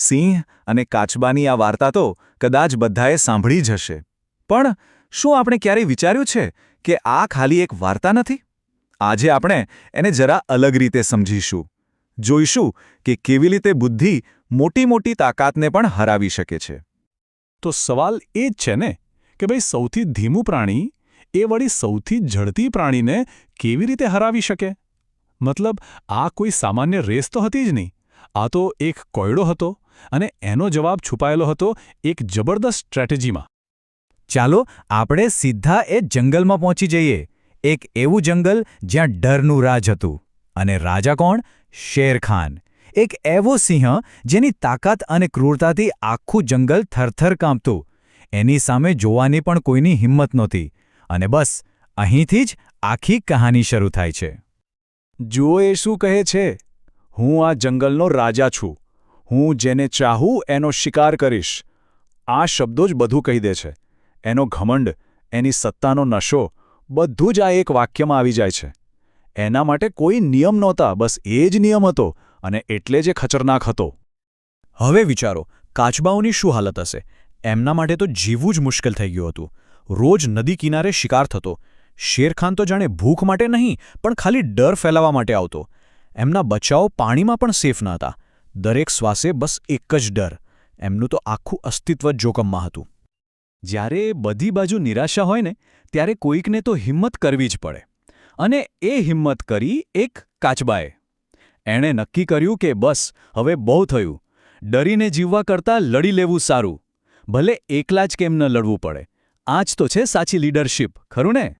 સિંહ અને કાચબાની આ વાર્તા તો કદાચ બધાએ સાંભળી જ હશે. પણ શું આપણે ક્યારેય વિચાર્યું છે કે આ ખાલી એક વાર્તા નથી? આજે આપણે એને જરા અલગ રીતે સમજીશું. જોઈશું કે કેવી રીતે બુદ્ધિ મોટી મોટી તાકાતને પણ હરાવી શકે છે. તો સવાલ એ જ છે ને કે ભાઈ સૌથી ધીમું પ્રાણી એ વળી સૌથી ઝડપી પ્રાણીને કેવી રીતે હરાવી શકે? મતલબ આ કોઈ સામાન્ય રેસ તો હતી જ નહીં. આ તો એક કોયડો હતો. અને એનો જવાબ છુપાયેલો હતો એક જબરદસ્ત સ્ટ્રેટેજીમાં. ચાલો આપણે સીધા એ જંગલમાં પહોંચી જઈએ. એક એવું જંગલ જ્યાં ડરનું રાજ હતું. અને રાજા કોણ? શેરખાન એક એવો સિંહ જેની તાકાત અને ક્રૂરતાથી આખું જંગલ થરથર કાંપતું. એની સામે જોવાની પણ કોઈની હિંમત નહોતી. અને બસ, અહીંથી જ આખી કહાની શરૂ થાય છે. જુઓ એ શું કહે છે. હું આ જંગલનો રાજા છું. હું જેને ચાહું એનો શિકાર કરીશ. આ શબ્દો જ બધું કહી દે છે. એનો ઘમંડ, એની સત્તાનો નશો, બધું જ આ એક વાક્યમાં આવી જાય છે. એના માટે કોઈ નિયમ નહોતા, બસ એ જ નિયમ હતો અને એટલે જે ખતરનાક હતો. હવે વિચારો, કાચબાઓની શું હાલત હશે? એમના માટે તો જીવવું જ મુશ્કેલ થઈ ગયું હતું. રોજ નદી કિનારે શિકાર થતો. શેરખાન તો જાણે ભૂખ માટે નહીં, પણ ખાલી ડર ફેલાવવા માટે આવતો. એમના બચ્ચાઓ પાણીમાં પણ સેફ ન હતા. દરેક શ્વાસે બસ એક જ ડર. એમનું તો આખું અસ્તિત્વ જોખમમાં હતું. જ્યારે બધી બાજુ નિરાશા હોય ને, ત્યારે કોઈકને તો હિંમત કરવી જ પડે. અને એ હિંમત કરી એક કાચબાએ. એણે નક્કી કર્યું કે બસ, હવે બહુ થયું. ડરીને જીવવા કરતાં લડી લેવું સારું. ભલે એકલા જ કેમ ન લડવું પડે. આ જ તો છે સાચી લીડરશિપ, ખરું ને?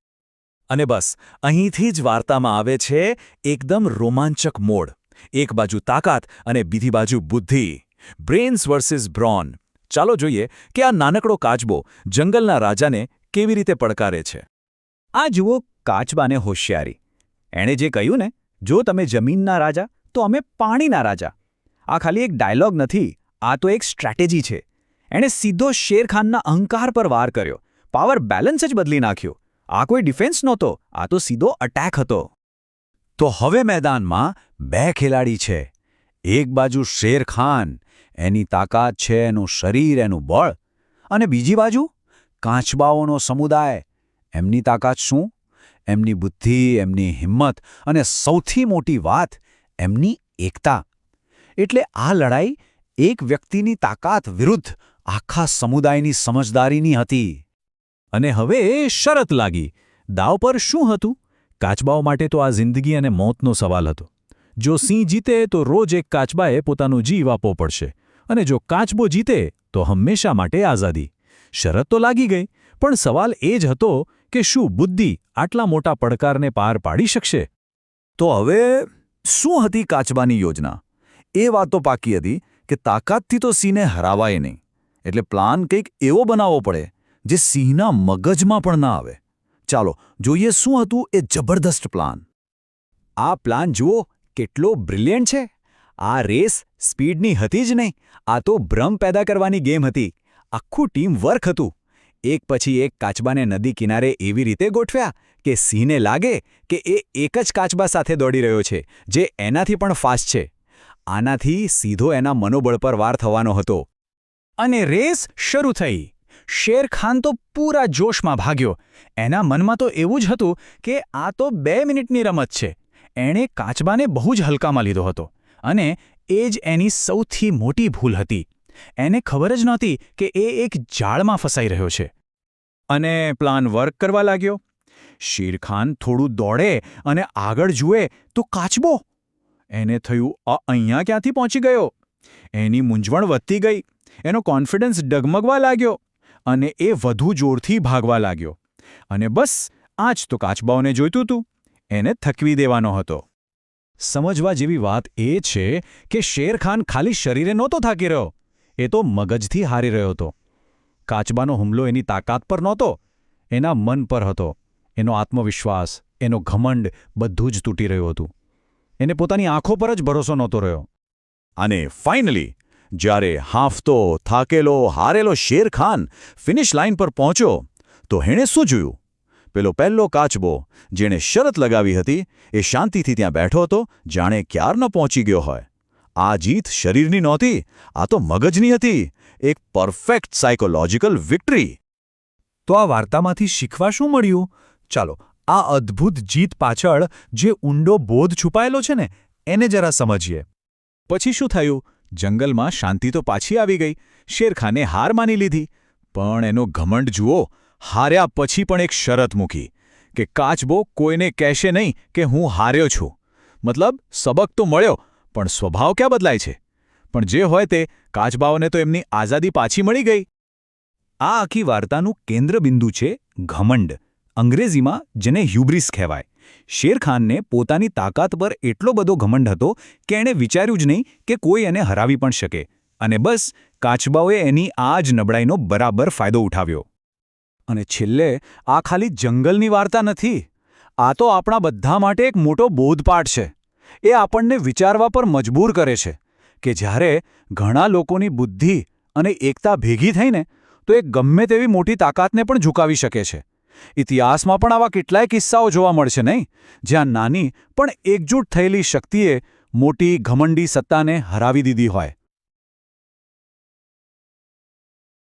અને બસ, અહીંથી જ વાર્તામાં આવે છે, એકદમ રોમાંચક મોડ. એક બાજુ તાકાત અને બીજી બાજુ બુદ્ધિ. Brains versus brawn. ચાલો જોઈએ કે આ નાનકડો કાચબો જંગલના રાજાને કેવી રીતે પડકારે છે. આ જુઓ કાચબાને હોશિયારી. એણે જે કહ્યું ને, જો તમે જમીનના રાજા, તો અમે પાણીના રાજા. આ ખાલી એક ડાયલોગ નથી, આ તો એક સ્ટ્રેટેજી છે. એણે સીધો શેરખાનના અહંકાર પર વાર કર્યો. પાવર બેલેન્સ જ બદલી નાખ્યો. આ કોઈ ડિફેન્સ નહોતો, આ તો સીધો અટેક હતો. તો હવે મેદાનમાં બે ખેલાડી છે. એક બાજુ શેર ખાન, એની તાકાત છે, એનું શરીર, એનું બળ. અને બીજી બાજુ કાચબાઓનો સમુદાય. એમની તાકાત શું? એમની બુદ્ધિ, એમની હિંમત અને સૌથી મોટી વાત એમની એકતા. એટલે આ લડાઈ એક વ્યક્તિની તાકાત વિરુદ્ધ આખા સમુદાયની સમજદારીની હતી. અને હવે શરત લાગી. દાવ પર શું હતું? કાચબાઓ માટે તો આ જિંદગી અને મોતનો સવાલ હતો. જો સિંહ જીતે તો રોજ એક કાચબાએ પોતાનો જીવ આપવો પડશે અને જો કાચબો જીતે તો હંમેશા માટે આઝાદી. શરત તો લાગી ગઈ, પણ સવાલ એ જ હતો કે શું બુદ્ધિ આટલા મોટા પડકારને પાર પાડી શકશે? તો હવે શું હતી કાચબાની યોજના? એ વાત તો પાકી હતી કે તાકાતથી તો સિંહને હરાવાય નહીં. એટલે પ્લાન કંઈક એવો બનાવવો પડે જે સિંહના મગજમાં પણ ના આવે. ચાલો જોઈએ શું હતું એ જબરદસ્ત પ્લાન. આ પ્લાન જુઓ, કેટલો બ્રિલિયન્ટ છે. આ રેસ સ્પીડની હતી જ નહીં, આ તો ભ્રમ પેદા કરવાની ગેમ હતી. આખું ટીમ વર્ક હતું. એક પછી એક કાચબાને નદી કિનારે એવી રીતે ગોઠવ્યા કે સિંહને લાગે કે એ એક જ કાચબા સાથે દોડી રહ્યો છે, જે એનાથી પણ ફાસ્ટ છે. આનાથી સીધો એના મનોબળ પર વાર થવાનો હતો. અને રેસ શરૂ થઈ. શેરખાન તો પૂરા જોશમાં ભાગ્યો. એના મનમાં તો એવું જ હતું કે આ તો બે મિનિટની રમત છે. એણે કાચબાને બહુ જ હલકામાં લીધો હતો. અને એ જ એની સૌથી મોટી ભૂલ હતી. એને ખબર જ નહોતી કે એ એક જાળમાં ફસાઈ રહ્યો છે. અને પ્લાન વર્ક કરવા લાગ્યો. શેરખાન થોડું દોડે અને આગળ જુએ તો કાચબો. એને થયું આ અહીંયા ક્યાંથી પહોંચી ગયો? એની મૂંઝવણ વધતી ગઈ. એનો કોન્ફિડન્સ ડગમગવા લાગ્યો. અને એ વધુ જોરથી ભાગવા લાગ્યો. અને બસ આ જ તો કાચબાઓને જોઈતું હતું એને થકવી દેવાનો હતો. સમજવા જેવી વાત એ છે કે શેરખાન ખાલી શરીરે નહોતો થાકી રહ્યો. એ તો મગજથી હારી રહ્યો હતો. કાચબાનો હુમલો એની તાકાત પર નહોતો. એના મન પર હતો. એનો આત્મવિશ્વાસ, એનો ઘમંડ બધું જ તૂટી રહ્યું હતું. એને પોતાની આંખો પર જ ભરોસો નહોતો રહ્યો. અને ફાઇનલી જ્યારે હાંફતો, થાકેલો, હારેલો શેરખાન ફિનિશ લાઇન પર પહોંચ્યો, તો એણે શું જોયું? પેલો પહેલો કાચબો જેણે શરત લગાવી હતી, એ શાંતિથી ત્યાં બેઠો હતો, જાણે ક્યારનો પહોંચી ગયો હોય. આ જીત શરીરની નહોતી, આ તો મગજની હતી. એક પરફેક્ટ સાયકોલોજીકલ વિક્ટરી. તો આ વાર્તામાંથી શીખવા શું મળ્યું? ચાલો, આ અદ્ભુત જીત પાછળ જે ઊંડો બોધ છુપાયેલો છે ને, એને જરા સમજીએ. પછી શું થયું? જંગલમાં શાંતિ તો પાછી આવી ગઈ. શેરખાને હાર માની લીધી. પણ એનો ઘમંડ જુઓ, હાર્યા પછી પણ એક શરત મૂકી, કે કાચબો કોઈને કહેશે નહીં કે હું હાર્યો છું. મતલબ, સબક તો મળ્યો, પણ સ્વભાવ ક્યાં બદલાય છે? પણ જે હોય તે, કાચબાઓને તો એમની આઝાદી પાછી મળી ગઈ. આ આખી વાર્તાનું કેન્દ્રબિંદુ છે ઘમંડ, અંગ્રેજીમાં જેને હ્યુબ્રિસ કહેવાય. શેરખાનને પોતાની તાકાત પર એટલો બધો ઘમંડ હતો કે એણે વિચાર્યું જ નહીં કે કોઈ એને હરાવી પણ શકે. અને બસ, કાચબાઓએ એની આ જ નબળાઈનો બરાબર ફાયદો ઉઠાવ્યો. અને છેલ્લે, આ ખાલી જંગલની વાર્તા નથી. આ તો આપણા બધા માટે એક મોટો બોધપાઠ છે. એ આપણને વિચારવા પર મજબૂર કરે છે કે જ્યારે ઘણા લોકોની બુદ્ધિ અને એકતા ભેગી થઈને, તો એ ગમે તેવી મોટી તાકાતને પણ ઝુકાવી શકે છે. ઇતિહાસમાં પણ આવા કેટલાય કિસ્સાઓ જોવા મળશે નહીં? જ્યાં નાની પણ એકજૂટ થયેલી શક્તિએ મોટી ઘમંડી સત્તાને હરાવી દીધી હોય.